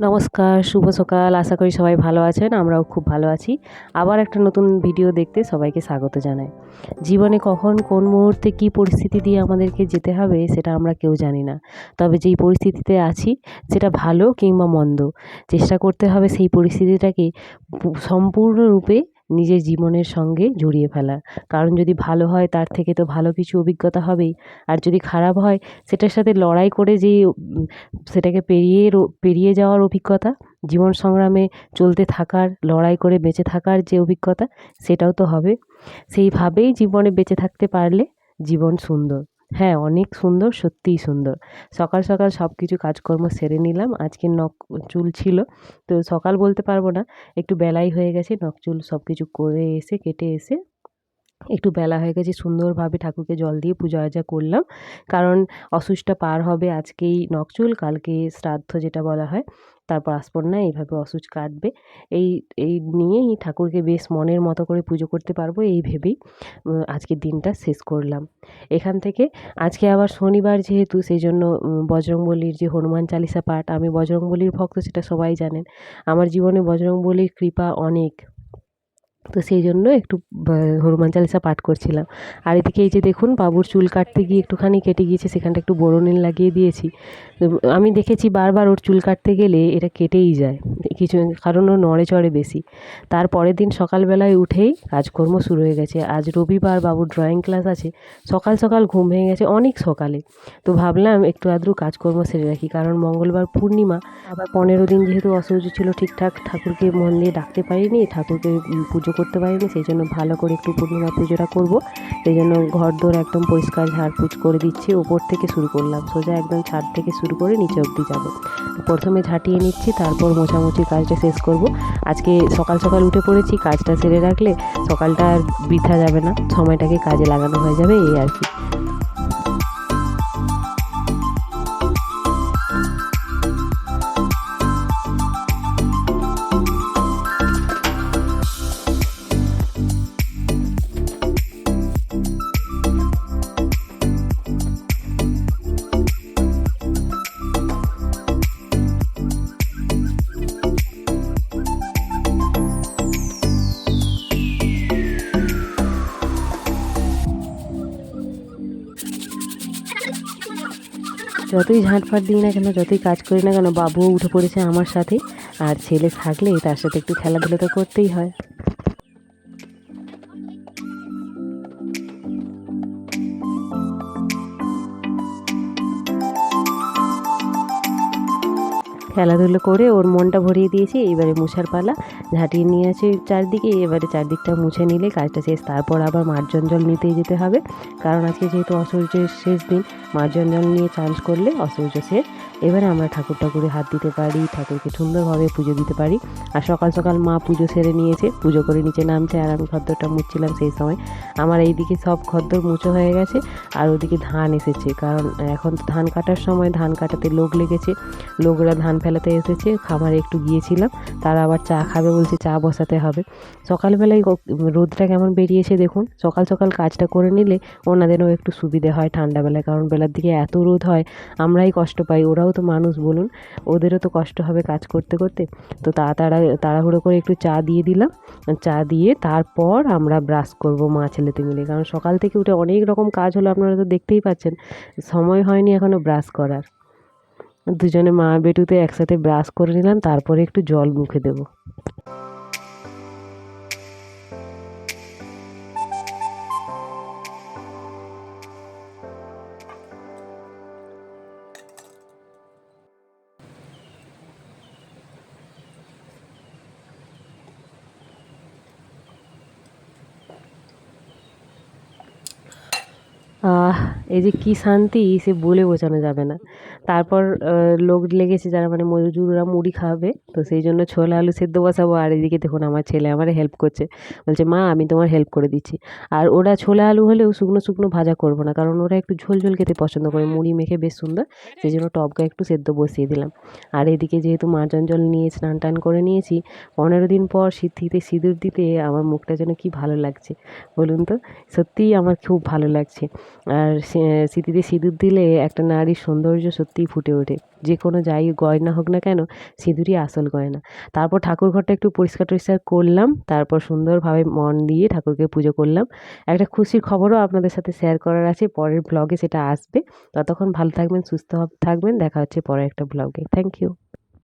নমস্কার, শুভ সকাল। আশা করি সবাই ভালো আছেন, আমরাও খুব ভালো আছি। আবার একটা নতুন ভিডিও দেখতে সবাইকে স্বাগত জানাই। জীবনে কখন, কোন মুহূর্তে কি পরিস্থিতি দিয়ে আমাদেরকে যেতে হবে সেটা আমরা কেউ জানি না। তবে যেই পরিস্থিতিতে আছি, সেটা ভালো কিংবা মন্দ। চেষ্টা করতে হবে সেই পরিস্থিতিটাকে সম্পূর্ণরূপে নিজের জীবনের সঙ্গে জড়িয়ে ফেলা। কারণ যদি ভালো হয়, তার থেকে তো ভালো কিছু অভিজ্ঞতা হবেই। আর যদি খারাপ হয়, সেটার সাথে লড়াই করে যে সেটাকে পেরিয়ে পেরিয়ে যাওয়ার অভিজ্ঞতা, জীবন সংগ্রামে চলতে থাকার, লড়াই করে বেঁচে থাকার যে অভিজ্ঞতা, সেটাও তো হবে। সেইভাবেই জীবনে বেঁচে থাকতে পারলে জীবন সুন্দর। হ্যাঁ অনেক সুন্দর, সত্যিই সুন্দর। সকাল সকাল সব কিছু কাজকর্ম সেরে নিলাম। আজকে নখ, চুল ছিল, তো সকাল বলতে পারব না। একটু বেলাই হয়ে গেছে, নখ, চুল সব কিছু করে এসে, কেটে এসে একটু বেলা হয়ে গেছে, সুন্দরভাবে ঠাকুরকে জল দিয়ে পূজা আর্চা করলাম। কারণ অসুচটা পার হবে আজকেই নখচুল কালকে শ্রাদ্ধ যেটা বলা হয়। তারপর আসপর্ণা এইভাবে অসুচ কাটবে। এই এই নিয়েই ঠাকুরকে বেশ মনের মতো করে পুজো করতে পারব এই ভেবেই আজকের দিনটা শেষ করলাম। এখান থেকে আজকে আবার শনিবার যেহেতু সেই জন্য বজরংবলির যে হনুমান চালিসা পাঠ, আমি বজরংবলির ভক্ত সেটা সবাই জানেন। আমার জীবনে বজরংবলীর কৃপা অনেক। তো সেই জন্য একটু হনুমান চালিসা পাঠ করছিলাম। আর এদিকে এই যে দেখুন, বাবুর চুল কাটতে গিয়ে একটুখানি কেটে গিয়েছে, সেখানটা একটু বড় নীল লাগিয়ে দিয়েছি। আমি দেখেছি বারবার ওর চুল কাটতে গেলে এটা কেটেই যায়, কিছু কারণ ও নড়ে চড়ে বেশি। তার পরের দিন সকালবেলায় উঠেই কাজকর্ম শুরু হয়ে গেছে। আজ রবিবার বাবুর ড্রয়িং ক্লাস আছে, সকাল সকাল ঘুম ভেঙে গেছে অনেক সকালে। তো ভাবলাম একটু আদ্রু কাজকর্ম সেরে রাখি, কারণ মঙ্গলবার পূর্ণিমা আবার পনেরো দিন যেহেতু অসহ্য ছিল ঠিকঠাক, ঠাকুরকে মন দিয়ে ডাকতে পারিনি, ঠাকুরকে পুজো করতে পারিনি, সেই জন্য ভালো করে একটু পূর্ণিমা পুজোটা করব। সেই জন্য ঘর দোর একদম পরিষ্কার ঝাড়পুছ করে দিচ্ছি ওপর থেকে শুরু করলাম, সোজা একদম ছাদ থেকে শুরু করে নিচে অবধি যাব। প্রথমে ঝাঁটিয়ে নিচ্ছি, তারপর মোছামুছির কাজটা শেষ করব। আজকে সকাল সকাল উঠে পড়েছি, কাজটা সেরে রাখলে সকালটা আর বৃথা যাবে না, সময়টাকে কাজে লাগানো হয়ে যাবে, এই আর কি। যতই ঝাঁটফাট দিই না কেন, যতই কাজ করি না কেন, বাবুও উঠে পড়েছে আমার সাথে। আর ছেলে থাকলে তার সাথে একটু খেলাধুলো তো করতেই হয়। খেলাধুলো করে ওর মনটা ভরিয়ে দিয়েছি, এবারে মুছার পালা ঝাঁটিয়ে নিয়ে আছে চারদিকে, এবারে চারদিকটা মুছে নিলে কাজটা শেষ, তারপর আবার মার্জন জল নিতেই যেতে হবে। কারণ আজকে যেহেতু অসূর্যের শেষ দিন মার্জন জল নিয়ে চান্স করলে অসূর্য শেষ। এবারে আমরা ঠাকুর ঠাকুরে হাত দিতে পারি, ঠাকুরকে সুন্দরভাবে পুজো দিতে পারি। আর সকাল সকাল মা পুজো সেরে নিয়েছে, পুজো করে নিচে নামছে আর আমি খদ্দরটা মুছছিলাম সেই সময়। আমার এইদিকে সব খদ্দর মুছো হয়ে গেছে আর ওদিকে ধান এসেছে, কারণ এখন ধান কাটার সময় ধান কাটাতে লোক লেগেছে। লোকরা ধান ফেলাতে এসেছে খামারে একটু গিয়েছিলাম। তারা আবার চা খাবে বলছে, চা বসাতে হবে। সকালবেলায় রোদটা কেমন বেরিয়েছে দেখুন। সকাল সকাল কাজটা করে নিলে ওনাদেরও একটু সুবিধে হয় ঠান্ডাবেলায় কারণ বেলার দিকে এত রোদ হয়, আমরাই কষ্ট পাই। ওরাও তো মানুষ, বলুন। ওদেরও তো কষ্ট হবে কাজ করতে করতে। তো তাড়াতাড়া তাড়াহুড়ো করে একটু চা দিয়ে দিলাম। চা দিয়ে তারপর আমরা ব্রাশ করব মা ছেলেতে মিলে। কারণ সকাল থেকে উঠে অনেক রকম কাজ হলো, আপনারা তো দেখতেই পাচ্ছেন। সময় হয়নি এখনও ব্রাশ করার। দুজনে মা বেটুতে একসাথে ব্রাশ করে নিলাম তারপরে একটু জল মুখে দেবো। আহ এই যে কি শান্তি, সে বলে বোঝানো যাবে না। তারপর লোক লেগেছে যারা মানে মজুররা মুড়ি খাবে। তো সেই জন্য ছোলা, আলু সেদ্ধ বসাবো। আর এদিকে দেখুন, আমার ছেলে আমার হেল্প করছে। বলছে, মা, আমি তোমার হেল্প করে দিচ্ছি। আর ওরা ছোলা, আলু হলেও শুকনো শুকনো ভাজা করব না। কারণ ওরা একটু ঝোল ঝোল খেতে পছন্দ করে। মুড়ি মেখে বেশ সুন্দর। সেই জন্য টপকা একটু সেদ্ধ বসিয়ে দিলাম। আর এদিকে যেহেতু মার্জন জল নিয়ে স্নান টান করে নিয়েছি, পনেরো দিন পর সিদ্ধিতে সিঁদুর দিতে আমার মুখটা যেন কি ভালো লাগছে, বলুন তো? সত্যিই আমার খুব ভালো লাগছে। আর স্মৃতিতে সিঁদুর দিলে একটা নারীর সৌন্দর্য সত্যিই ফুটে ওঠে। যে কোনো যাই গয়না হোক না কেন, সিঁদুরই আসল গয়না। তারপর ঠাকুর ঘরটা একটু পরিষ্কার টরিষ্কার করলাম, তারপর সুন্দরভাবে মন দিয়ে ঠাকুরকে পুজো করলাম। একটা খুশির খবরও আপনাদের সাথে শেয়ার করার আছে, পরের ব্লগে সেটা আসবে। ততক্ষণ ভালো থাকবেন, সুস্থ থাকবেন, দেখা হচ্ছে পরের একটা ব্লগে থ্যাংক ইউ